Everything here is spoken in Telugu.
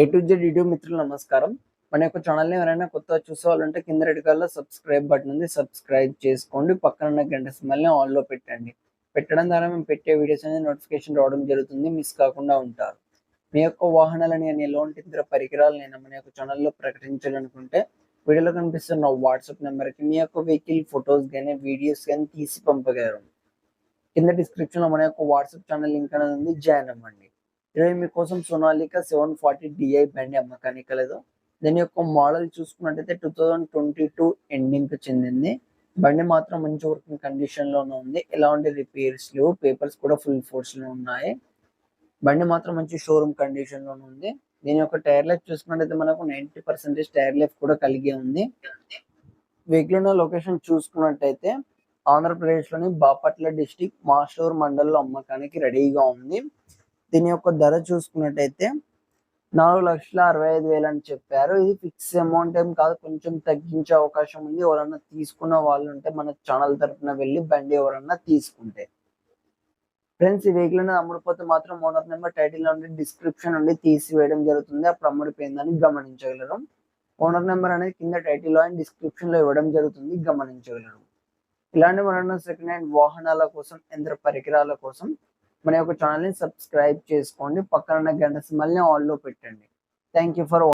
ఏ టు జెడ్ యూట్యూబ్ మిత్రులు నమస్కారం. మన యొక్క ఛానల్ని ఎవరైనా కొత్తగా చూసేవాళ్ళంటే కింద రెడ్ కలర్లో సబ్స్క్రైబ్ బటన్ ఉంది. సబ్స్క్రైబ్ చేసుకోండి. పక్కన ఉన్న గంట సింబల్ని ఆన్లో పెట్టండి. పెట్టడం ద్వారా మేము పెట్టే వీడియోస్ అనేది నోటిఫికేషన్ రావడం జరుగుతుంది. మిస్ కాకుండా ఉంటారు. మీ యొక్క వాహనాలని అని ఎలాంటి ఇతర పరికరాలు నేను మన యొక్క ఛానల్లో ప్రకటించాలనుకుంటే వీడియోలో కనిపిస్తున్న వాట్సాప్ నెంబర్కి మీ యొక్క వెహికల్ ఫొటోస్ కానీ వీడియోస్ కానీ తీసి పంపగలరు. కింద డిస్క్రిప్షన్లో మన యొక్క వాట్సాప్ ఛానల్ లింక్ అనేది ఉంది. జాయిన్ అవ్వండి. ఈరోజు మీకోసం సోనాలికా సెవెన్ ఫార్టీ డిఐ బండి అమ్మకానికి కలదు దీని యొక్క మోడల్ చూసుకున్నట్టయితే టూ థౌజండ్ ట్వంటీ టూ ఎండింగ్కి చెందింది. బండి మాత్రం మంచి వర్కింగ్ కండిషన్లోనే ఉంది. ఎలాంటి రిపేర్స్ లేవు. పేపర్స్ కూడా ఫుల్ ఫోర్స్లో ఉన్నాయి. బండి మాత్రం మంచి షోరూమ్ కండిషన్లోనే ఉంది. దీని యొక్క టైర్ లైఫ్ చూసుకున్నట్టయితే మనకు నైంటీ పర్సెంటేజ్ టైర్ లైఫ్ కూడా కలిగి ఉంది. వెహికల్ ఉన్న లొకేషన్ చూసుకున్నట్టయితే ఆంధ్రప్రదేశ్లోని బాపట్ల డిస్టిక్ మాస్టూర్ మండల్లో అమ్మకానికి రెడీగా ఉంది. దీని యొక్క ధర చూసుకున్నట్టయితే నాలుగు లక్షల అరవై ఐదు వేలు అని చెప్పారు. ఇది ఫిక్స్ అమౌంట్ ఏం కాదు కొంచెం తగ్గించే అవకాశం ఉంది. ఎవరన్నా తీసుకున్న వాళ్ళు ఉంటే మన ఛానల్ తరఫున వెళ్ళి బండి ఎవరన్నా తీసుకుంటే. ఫ్రెండ్స్ ఈ వెహికల్ అనేది అమ్ముడుపోతే మాత్రం ఓనర్ నెంబర్ టైటిల్ నుండి డిస్క్రిప్షన్ నుండి తీసివేయడం జరుగుతుంది. అప్పుడు అమ్ముడిపోయిందని గమనించగలరు. ఓనర్ నెంబర్ అనేది కింద టైటిల్ అండ్ డిస్క్రిప్షన్లో ఇవ్వడం జరుగుతుంది. గమనించగలరు. ఇలాంటి మరణ సెకండ్ హ్యాండ్ వాహనాల కోసం యంత్ర పరికరాల కోసం మన యొక్క ఛానల్ని సబ్స్క్రైబ్ చేసుకోండి. పక్కన ఉన్న గంట సిమ్మల్ని ఆల్లో పెట్టండి. Thank you for